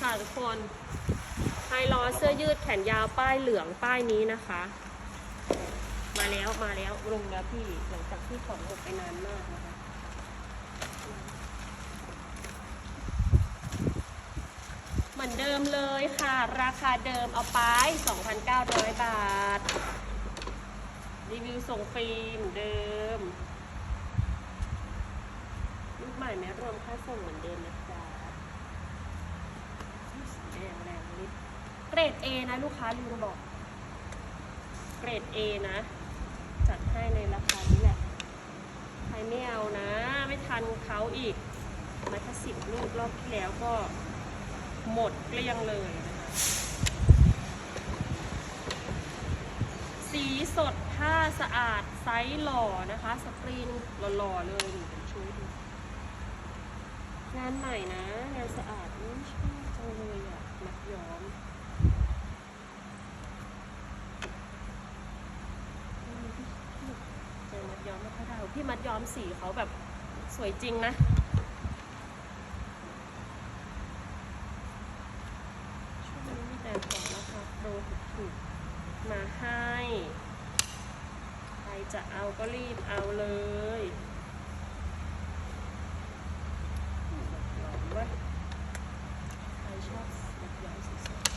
ค่ะทุกคนไฮรอเสื้อยืดแขนยาวป้ายเหลืองป้ายนี้นะคะ มาแล้วมาแล้วลงแล้วพี่หลังจากที่ของหมดไปนานมากนะคะเหมือนเดิมเลยค่ะ ราคาเดิมเอาไป 2,900 บาท รีวิวส่งฟรีเหมือนเดิม ลูกใหม่ไม่รวมค่าส่งเหมือนเดิมนะจ๊ะสีแดงแรงนิดเก รด A นะลูกค้าลืมบอก เกรด A นะ จัดให้ในราคานี้แหละ ใครไม่เอานะ ไม่ทันเขาอีก มาถ้าสิบลูกรอบที่แล้วก็หมดเกลี้ยงเลยนะคะ สีสดผ้าสะอาดไซส์หล่อนะคะ สกรีนหล่อๆเลยนี่เป็นชุดงานใหม่นะ งานสะอาดชอบจังเลยอะมัดย้อมอืมเจอมัดย้อ ที่มัดย้อมสีเขาแบบสวยจริงนะ ช่วงนี้มีแต่ของราคาโปรถูกๆมาให้ ใครจะเอาก็รีบเอาเลยหอมเว้ยใครชอบแบบย้อมสวยๆ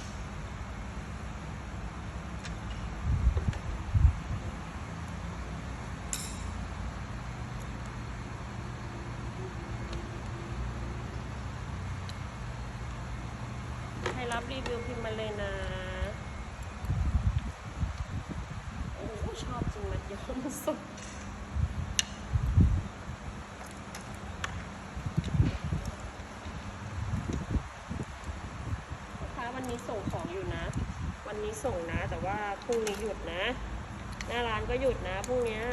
ใค รับรีวิวพิมพ์มาเลยนะ โอ้ชอบจริงมัดย้อมสดลูกค้าวันนี้ส่งของอยู่นะ วันนี้ส่งนะ แต่ว่าพรุ่งนี้หยุดนะ หน้าร้านก็หยุดนะพรุ่งเนี้ย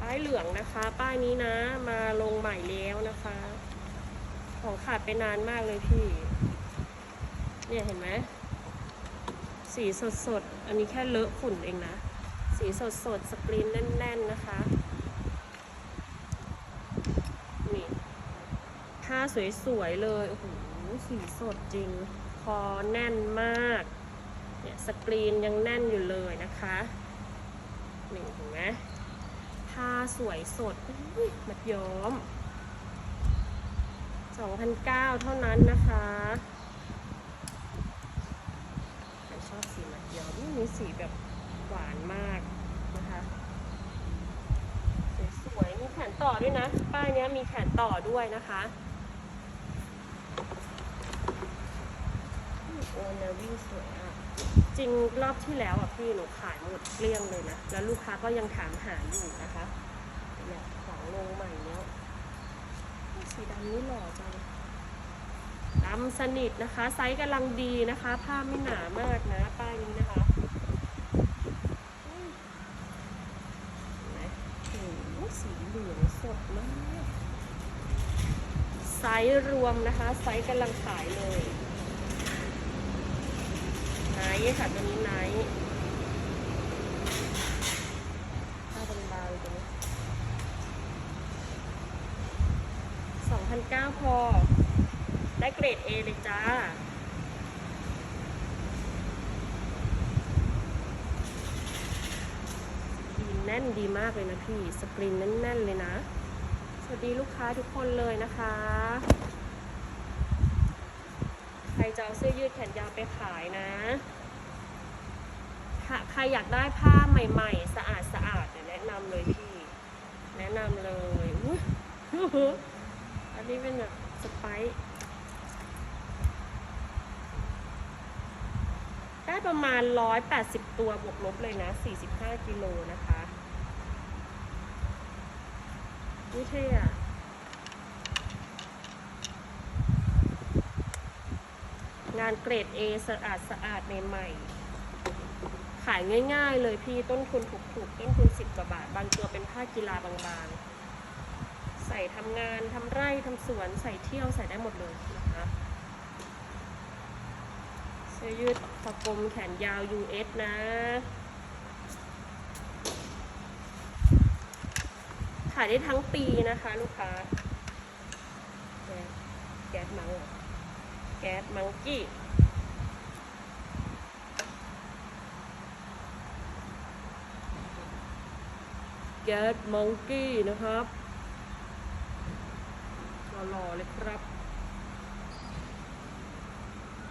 ป้าย เหลืองนะคะ ป้ายนี้นะ มาลงใหม่แล้วนะคะ ของขาดไปนานมากเลยพี่ เนี่ยเห็นไหมสีสดสดอันนี้แค่เลอะฝุ่นเองนะ สีสดสดสกรีนแน่น ๆนะคะ นี่ผ้าสวยๆเลยโอ้โหสีสดจริง คอแน่นมาก เนี่ยสกรีนยังแน่นอยู่เลยนะคะ นี่เห็นไหมผ้า สวยสดมัดย้อม2,009เท่านั้นนะคะใครชอบสีมัดย้อมมีสีแบบหวานมากนะคะ สวยๆมีแขนต่อด้วยนะ ป้ายนี้มีแขนต่อด้วยนะคะโอ้นาวิ่งสวยอะ จริงรอบที่แล้วอะพี่หนูขายหมดเกลี้ยงเลยนะ แล้วลูกค้าก็ยังถามหาอยู่นะคะ งใหม่แล้วสีดำนี่หล่อจังดำสนิทนะคะ ไซส์กำลังดีนะคะ ผ้าไม่หนามากนะ ป้ายนี้นะคะนไหมโอ้โหสีเหลืองสดมากไซส์รวมนะคะ ไซส์กำลังขายเลยไนท์ค่ะตัวนี้ไนท์ผ้าบางๆตัวนี้ 2,009พอ ได้เกรด A เลยจ้า ดีแน่นดีมากเลยนะพี่สกรีนแน่น ๆ เลยนะ สวัสดีลูกค้าทุกคนเลยนะคะ ใครจะเอาเสื้อยืดแขนยาวไปขายนะใครอยากได้ผ้าใหม่ ๆ สะอาดสะอาดเนี่ยแนะนำเลยพี่ แนะนำเลยอุ๊ย อันนี้เป็นแบบสไปซ์ได้ประมาณ 180 ตัวบวกลบเลยนะ 45 กิโลนะคะนี่เท่อะงานเกรด A สะอาดสะอาดใหม่ๆ ขายง่ายๆเลยพี่ต้นทุนถูกๆ ต้นทุน 10 กว่าบาท บางตัวเป็นผ้ากีฬาบางๆ ส่ทำงานทำไร่ทำสวนใส่เที่ยวใส่ได้หมดเลยนะคะเสื้อยืดคอกลมแขนยาว US นะขายได้ทั้งปีนะคะ ลูกค้า แก๊สมังแก๊สมังกี้แก๊สมังกี้นะครับ หล่อๆเลยครับ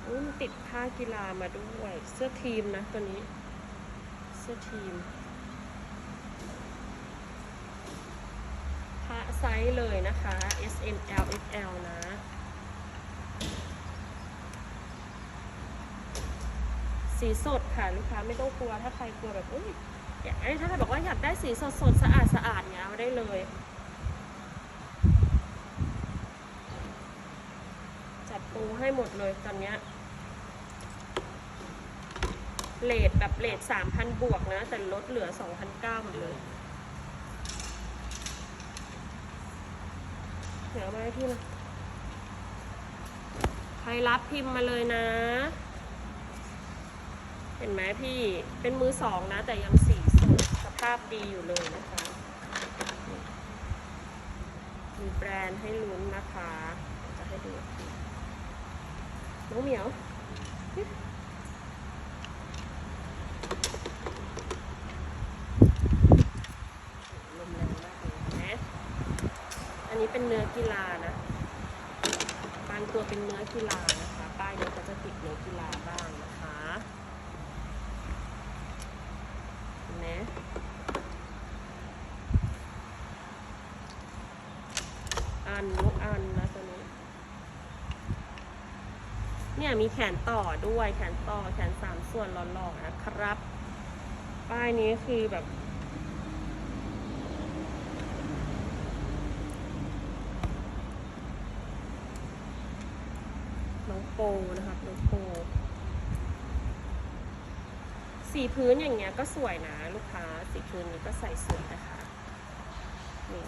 อุ้มติดผ้ากีฬามาด้วย เสื้อทีมนะตัวนี้ เสื้อทีมผ้าไซส์เลยนะคะ S M L X L นะสีสดค่ะลูกค้าไม่ต้องกลัวถ้าใครกลัวแบบอุ้ยอยากเอ้ยถ้าใครบอกว่าอยากได้สีสดสดสะอาดสะอาดเนี้ยเอาได้เลย จัด ปูให้หมดเลยตอนเนี้ยเลทแบบเลทสามพันบวกนะ แต่ลดเหลือสองพันเก้าหมดเลยเดี๋ยวเอามาให้พี่นะใครรับพิมพ์มาเลยนะ เห็นไหมพี่เป็นมือสองนะ แต่ยังสีสดสภาพดีอยู่เลยนะคะ มีแบรนด์ให้ลุ้นนะคะ จะให้ดู น้องเหมียวลมแรงมากเลยนะอันนี้เป็นเนื้อกีฬานะบางตัวเป็นเนื้อกีฬานะคะ ป้ายนี้ก็จะติดเนื้อกีฬาบ้างนะคะเห็นไหมอันนกอันนะตัวนี้ เนี่ยมีแขนต่อด้วยแขนต่อแขนสามส่วนหล่อๆนะครับ ป้ายนี้คือแบบ น้องโปนะครับน้องโปสีพื้นอย่างเงี้ยก็สวยนะลูกค้า สีพื้นนี้ก็ใส่สวยนะคะนี่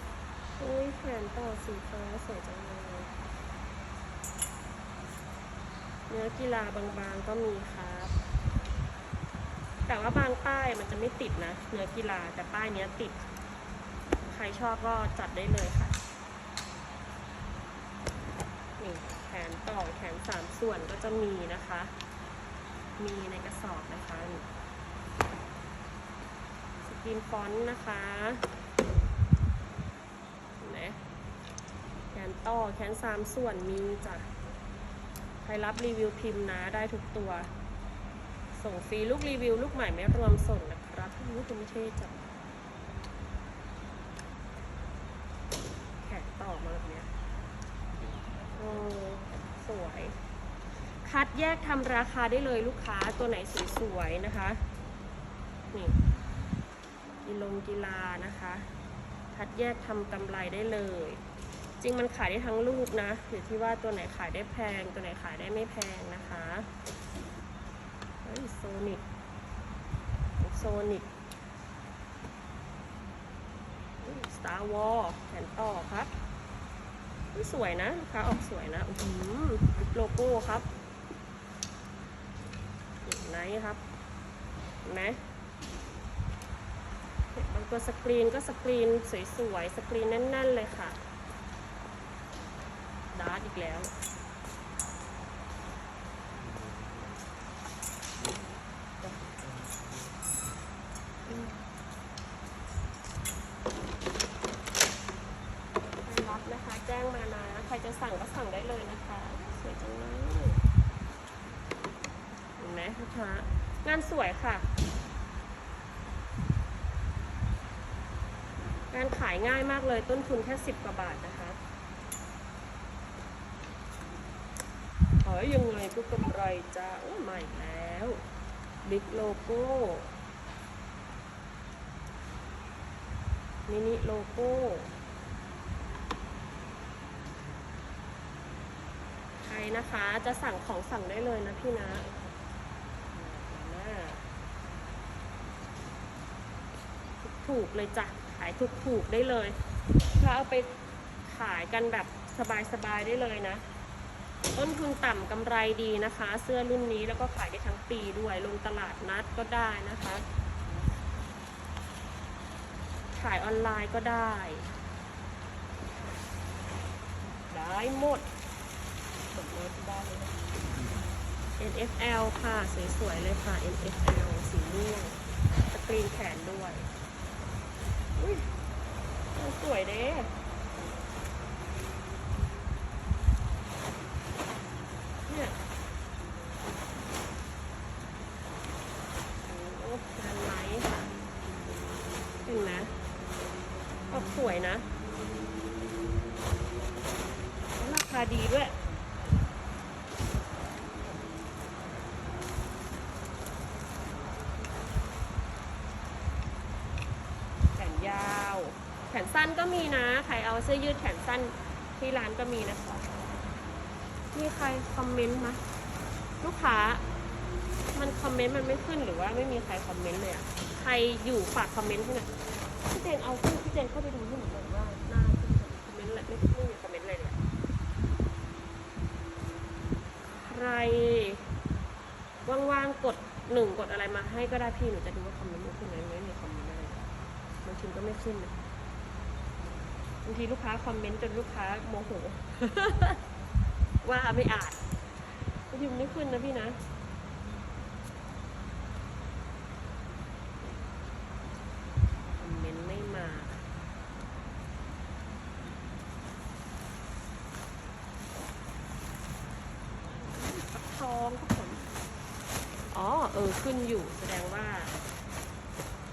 อุ้ยแขนต่อสีฟ้าสวยจังเลย เนื้อกีฬาบางๆก็มีครับ แต่ว่าบางป้ายมันจะไม่ติดนะ เนื้อกีฬาแต่ป้ายเนี้ยติด ใครชอบก็จัดได้เลยค่ะ นี่แขนต่อแขนสามส่วนก็จะมีนะคะ มีในกระสอบนะคะสกรีนฟอนต์นะคะเห็นไหมแขนต่อแขนสามส่วนมีจ้ะ ใครรับรีวิวพิมพ์นะได้ทุกตัว ส่งฟรีลูกรีวิว ลูกใหม่ไม่รวมส่งนะครับนี่คุณเท่จังแขนต่อมาแบบเนี้ยโอ้สวย คัดแยกทำราคาได้เลยลูกค้าตัวไหนสวยๆนะคะ นี่กีลงกีฬานะคะ คัดแยกทำกำไรได้เลย จริงมันขายได้ทั้งลูกนะอยู่ที่ว่าตัวไหนขายได้แพง ตัวไหนขายได้ไม่แพงนะคะเฮ้ยโซนิกโซนิกสตาร์วอลแขนต่อครับสวยนะลูกค้าออกสวยนะโลโก้ครับไหนครับนไหมบางตัวสกรีนก็สกรีนสวยๆสกรีนแน่นๆเลยค่ะ อีกแล้วรับนะคะ แจ้งมานะ ใครจะสั่งก็สั่งได้เลยนะคะ สวยจังเลยเห็นไหมลูกค้างานสวยค่ะงานขายง่ายมากเลยต้นทุนแค่สิบกว่าบาทนะคะขายยังไงก็กำไร จ้าโอ้ใหม่แล้วบิ๊กโลโก้มินิโลโก้ใครนะคะจะสั่งของสั่งได้เลยนะพี่นะถูกเลยจ้ะ ขายถูกๆได้เลยถ้าเอาไปขายกันแบบสบายๆได้เลยนะ ต้นทุนต่ำกำไรดีนะคะ เสื้อรุ่นนี้แล้วก็ขายได้ทั้งปีด้วย ลงตลาดนัดก็ได้นะคะ ขายออนไลน์ก็ได้ ได้หมดหมด NFL ค่ะสวยๆเลยค่ะ NFL สีม่วงสกรีนแขนด้วย อุ้ยสวยเด้ มีนะใครเอาเสื้อยืดแขนสั้นที่ร้านก็มีนะคะ มีใครคอมเมนต์ไหมลูกค้า มันคอมเมนต์มันไม่ขึ้นหรือว่าไม่มีใครคอมเมนต์เลยอะใครอยู่ฝากคอมเมนต์ให้หน่อยพี่เจนเอาขึ้นพี่เจนเข้าไปดูให้หนูหน่อยว่าหน้าขึ้นคอมเมนต์อะไรไม่ไม่มีคอมเมนต์อะไรเลยอะใครว่างๆกดหนึ่งกดอะไรมาให้ก็ได้พี่หนูจะดูว่าคอมเมนต์มันขึ้นไหมไม่มีคอมเมนต์อะไรเลยบางทีก็ไม่ขึ้นนะ บางทีลูกค้าคอมเมนต์จนลูกค้าโมโห ว่าไม่อ่านบางทีมันไม่ขึ้นนะพี่นะคอมเมนต์ไม่มาฟักทองครับผมอ๋อ เออ ขึ้นอยู่แสดงว่า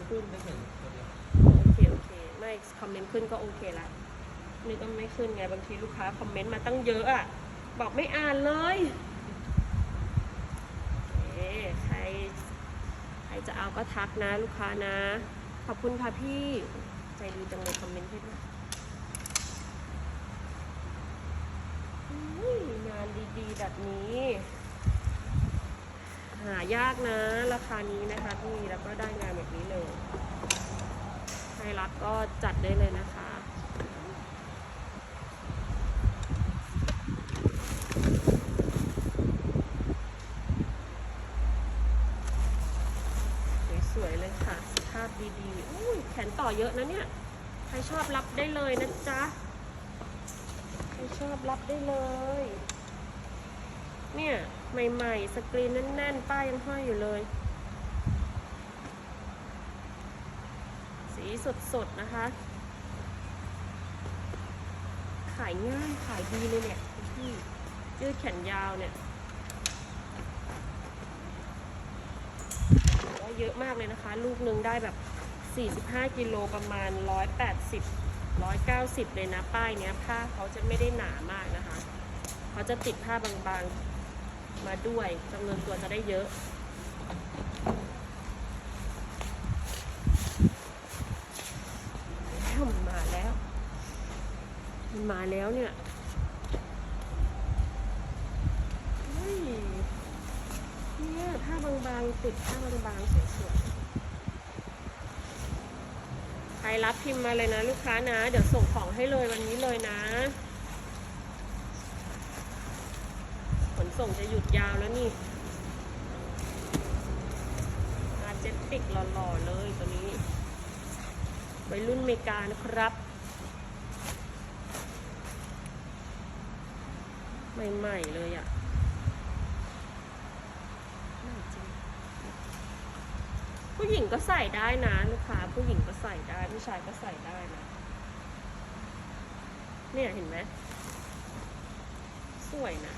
ขึ้นได้หนึ่งตัวเดียวโอเค โอเค ไม่ คอมเมนต์ขึ้นก็โอเคละ นี่ก็ไม่ขึ้นไงบางทีลูกค้าคอมเมนต์มาตั้งเยอะอะบอกไม่อ่านเลยเอ๊ใครใครจะเอาก็ทักนะลูกค้านะ ขอบคุณค่ะพี่ใจดีจังเลยคอมเมนต์ให้ด้วยอุ้ยงานดีๆ แบบนี้ หายากนะ ราคานี้นะคะพี่แล้วก็ได้งานแบบนี้เลยไทยรัฐก็จัดได้เลยนะคะ สวยๆเลยค่ะสภาพดีๆอุ้ยแขนต่อเยอะนะเนี่ย ใครชอบรับได้เลยนะจ๊ะ ใครชอบรับ ได้เลย เนี่ย ใหม่ ๆ สกรีนแน่น ๆ ป้ายยังห้อยอยู่เลย สีสด ๆ นะคะ ขายง่าย ขายดีเลยเนี่ยพี่ยืดแขนยาวเนี่ยเยอะมากเลยนะคะ ลูกหนึ่งได้แบบ 45 กิโลประมาณ 180 190 เลยนะป้ายเนี้ยผ้าเขาจะไม่ได้หนามากนะคะเขาจะติดผ้าบางๆมาด้วยจำนวนตัวจะได้เยอะแล้วมันมาแล้ว มันมาแล้วเนี่ยเฮ้ยเนี่ยผ้าบางๆติดผ้าบางๆสวยๆ ใค รรับพิมพ์มาเลยนะลูกค้านะ เดี๋ยวส่งของให้เลยวันนี้เลยนะ ขนส่งจะหยุดยาวแล้วนี่อาเจ็ตติกหล่อๆเลยตัวนี้วัยรุ่นอเมริกานะครับใหม่ ๆ เลยอะ่ะใหม่จริง ผู้หญิงก็ใส่ได้นะลูกค้าผู้หญิงก็ใส่ได้ผู้ชายก็ใส่ได้นะเนี่ยเห็นไหมสวยนะ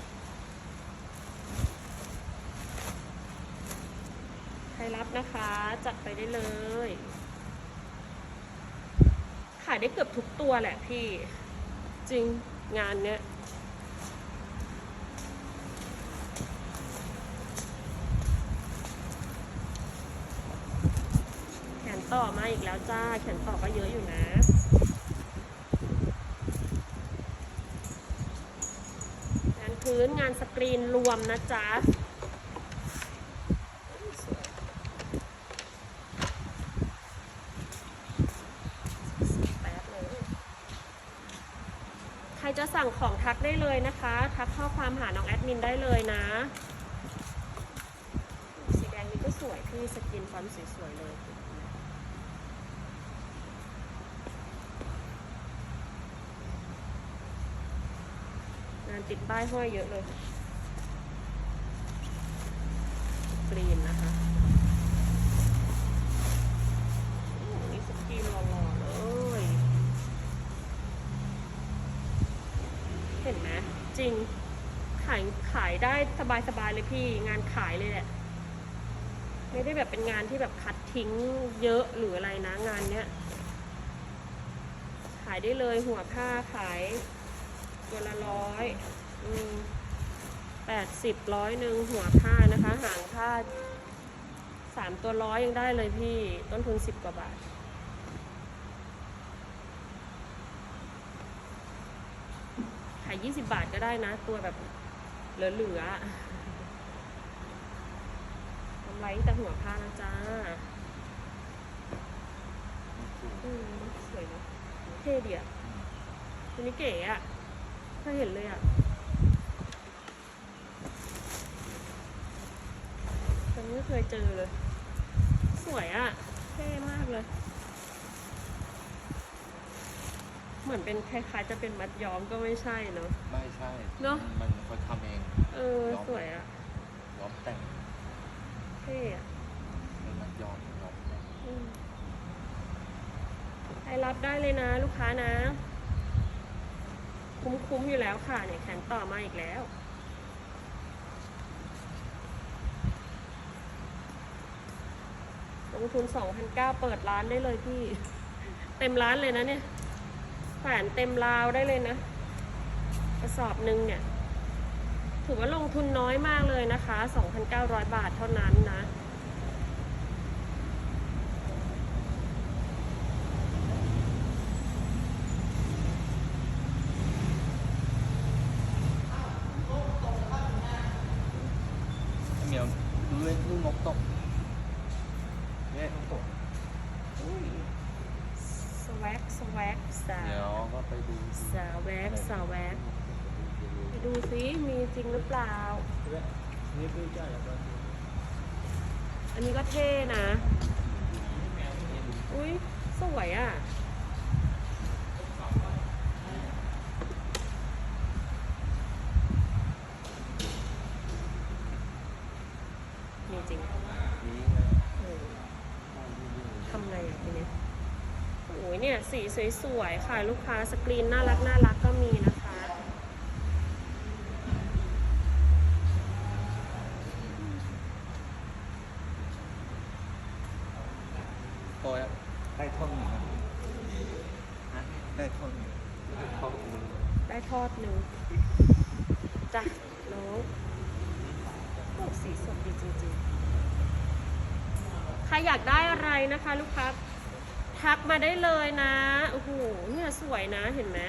ใครรับนะคะ จัดไปได้เลย ขายได้เกือบทุกตัวแหละพี่ จริงงานเนี้ย แขน ต่อมาอีกแล้วจ้า แขนต่อก็เยอะอยู่นะ งานพื้นงานสกรีนรวมนะจ๊ะใครจะสั่งของทักได้เลยนะคะ ทักข้อความหาน้องแอดมินได้เลยนะ สีแดงนี้ก็สวยพี่สกินฟอนสวยๆเลยาน ติดป้ายห้อยเยอะเลย กรีนนะคะโอ้โหนี่สกรีนหล่อๆเลย เห็นไหมจริง ขายขายได้สบายๆเลยพี่ งานขายเลยแหละ ไม่ได้แบบเป็นงานที่แบบคัดทิ้งเยอะหรืออะไรนะงานเนี้ย ขายได้เลยหัวผ้าขาย ตัวละร้อยแปดสิบร้อยหนึ่งหัวผ้านะคะ หางผ้าสามตัวร้อยยังได้เลยพี่ ต้นทุนสิบกว่าบาท ขายยี่สิบบาทก็ได้นะ ตัวแบบเหลือๆอกำไรแต่หัวผ้านะจ้าสวยเนอะเท่ดีอะตัวนี้เก๋อะ ถ้าเห็นเลยอะฉันไม่เคยเจอเลย สวยอะเท่มากเลย เหมือนเป็นคล้ายๆจะเป็นมัดย้อมก็ไม่ใช่เนอะไม่ใช่เนอะ มันเขาทำเองเออ สวยอะย้อมแต่งเท่อะไม่มันย้อมย้อมแต่งอืมใครรับได้เลยนะ ลูกค้านะ คุ้มๆอยู่แล้วค่ะเนี่ยแขนต่อมาอีกแล้ว ลงทุน2,009เปิดร้านได้เลยพี่ เต็มร้านเลยนะเนี่ยแขวนเต็มราวได้เลยนะกระสอบหนึ่งเนี่ย ถือว่าลงทุนน้อยมากเลยนะคะ 2,900 บาทเท่านั้นนะ เหมียวดูเลยลูกนกตกเนี่ยนกตก สวักสวักสา เดี๋ยวก็ไปดู สาแวกสาแวกไปดูซิมีจริงหรือเปล่า นี่คือจ่ายแล้วก็ อันนี้ก็ เท่นะ อุ้ยสวยอะ มีจริงเออทำไงอะทีเนี้ยโอ้ยเนี่ย สีสวยๆค่ะ ลูกค้าสกรีนน่ารักน่ารักก็มีนะคะ โอ้ยได้ท่อนหนึ่งนะฮะได้ท่อนหนึ่งท่อนหนึ่ง ได้ทอดหนึ่งจ้ะน้องโอ้สีสดดีจริงๆ ใครอยากได้อะไร นะคะ ลูกค้าทักมาได้เลยนะโอ้โหเนี่ยสวยนะเห็นไหม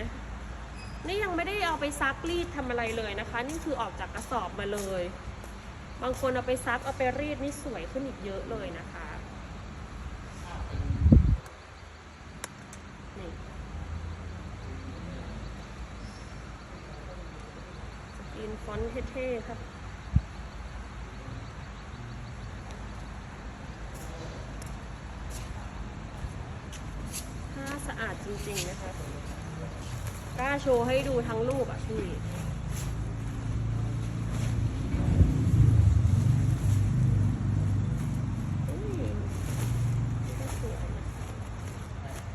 นี่ยังไม่ได้เอาไปซักรีดทำอะไรเลยนะคะ นี่คือออกจากกระสอบมาเลย บางคนเอาไปซักเอาไปรีดนี่สวยขึ้นอีกเยอะเลยนะคะนี่สกรีนฟอนต์เท่ๆครับ ผ้าสะอาดจริงๆนะคะ กล้าโชว์ให้ดูทั้งรูปอะพี่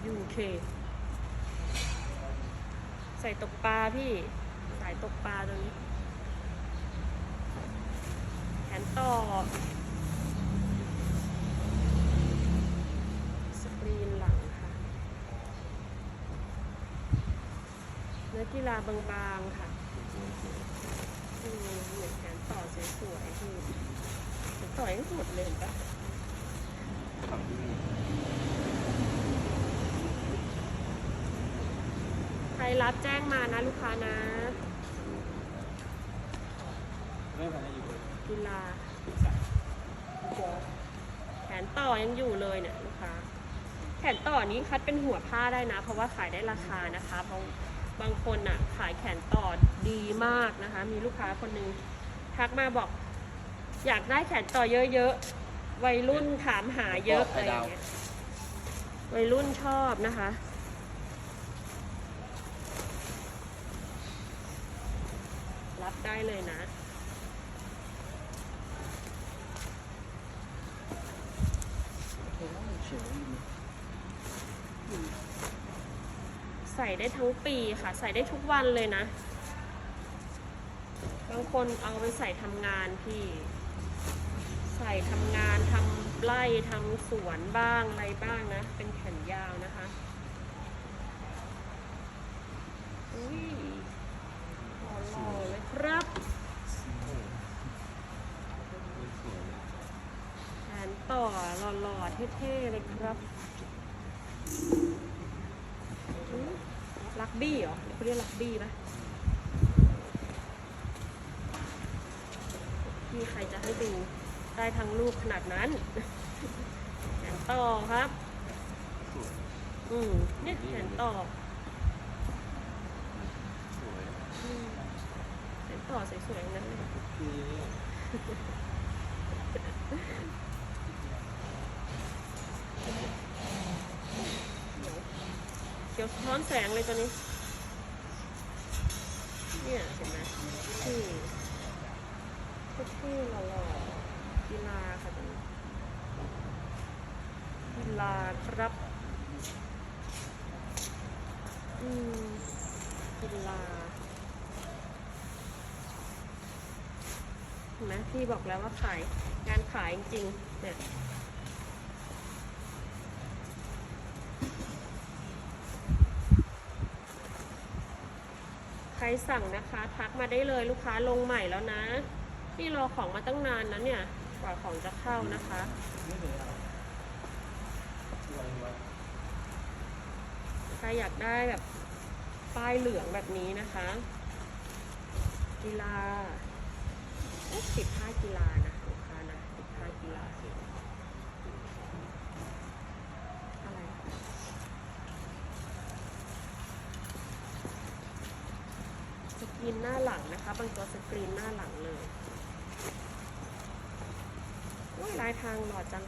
ยูเค ใส่ตกปลาพี่ บางๆค่ะอืมเหมือนแขนต่อสวยๆพี่แขนต่อยังหมดเลยปะใครรับแจ้งมานะลูกค้านะกีฬาแขนต่อยังอยู่เลยเนี่ยลูกค้าแขนต่อนี้คัดเป็นหัวผ้าได้นะ เพราะว่าขายได้ราคานะคะเพราะ บางคนอะขายแขนต่อดีมากนะคะ มีลูกค้าคนหนึงทักมาบอก อยากได้แขนต่อเยอะๆวัยรุ่นถามหาเยอะอะไรอย่างเงี้ยวัยรุ่นชอบนะคะ รับได้เลยนะ ใส่ได้ทั้งปีค่ะ ใส่ได้ทุกวันเลยนะ บางคนเอาไปใส่ทำงานพี่ ใส่ทำงานทำไร่ทำสวนบ้างอะไรบ้างนะ เป็นแขนยาวนะคะอุ้ยหล่อเลยครับแขนต่อหล่อๆเท่ๆเลยครับอุ๊ยลักบี้ เขาเรียกลักบี้ปะพี่ใครจะให้ดูได้ทั้งลูกขนาดนั้นแขนต่อครับ อืมเนี่ยแขนต่อแขนต่อสวยๆนั้นเลยเขียวท้อนแสงเลยตัวนี้ เนี่ยเห็นไหมที่ที่หล่อกีฬาค่ะตัวนี้กีฬาครับอืมกีฬาเห็นไหมพี่บอกแล้วว่าขายงานขายจริงเนี่ย ใคร สั่งนะคะ ทักมาได้เลยลูกค้าลงใหม่แล้วนะนี่รอของมาตั้งนานนะเนี่ย กว่าของจะเข้านะคะใครอยากได้แบบป้ายเหลืองแบบนี้นะคะกีฬาเอ๊ะติดผ้ากีฬานะลูกค้านะติดผ้ากีฬาอะไร ส กรีนหน้าหลังนะคะ บางตัวสกรีนหน้าหลังเลยโอ้ยลายทางหล่อจัง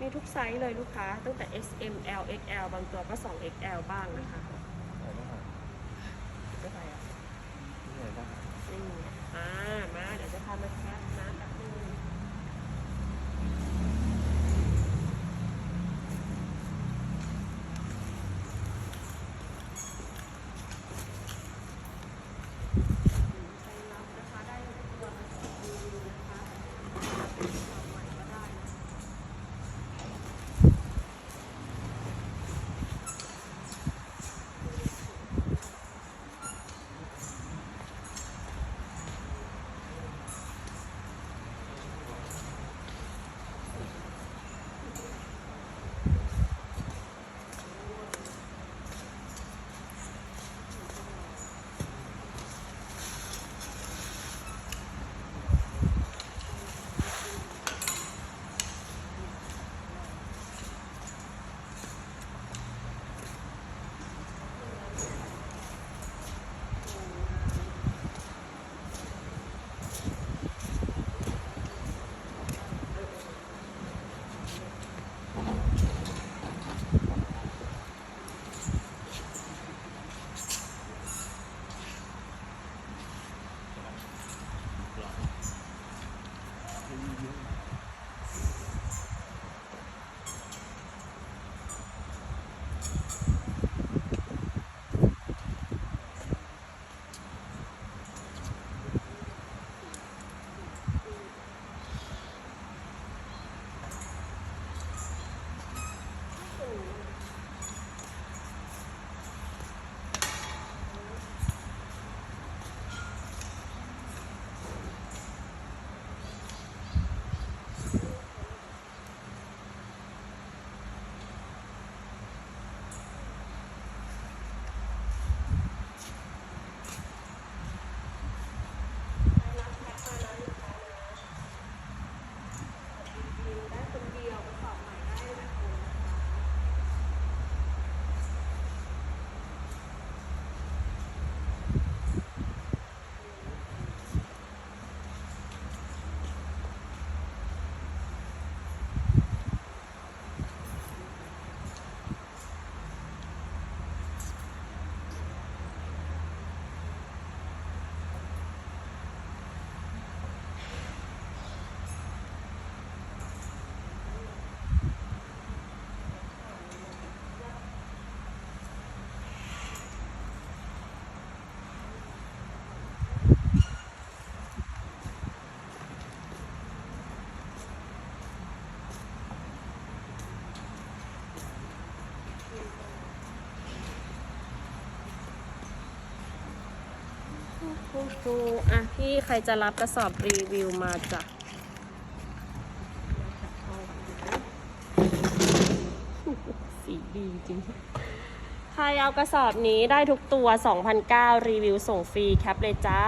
มีทุกไซส์เลยลูกค้า ตั้งแต่ S M L X L บางตัวก็ 2 X L บ้างนะคะ พูดดูอะพี่ใครจะรับกระสอบรีวิวมาจ้ะสีดีจริง ใครเอากระสอบนี้ได้ทุกตัว 2,009รีวิวส่งฟรีแคปเลยจ้า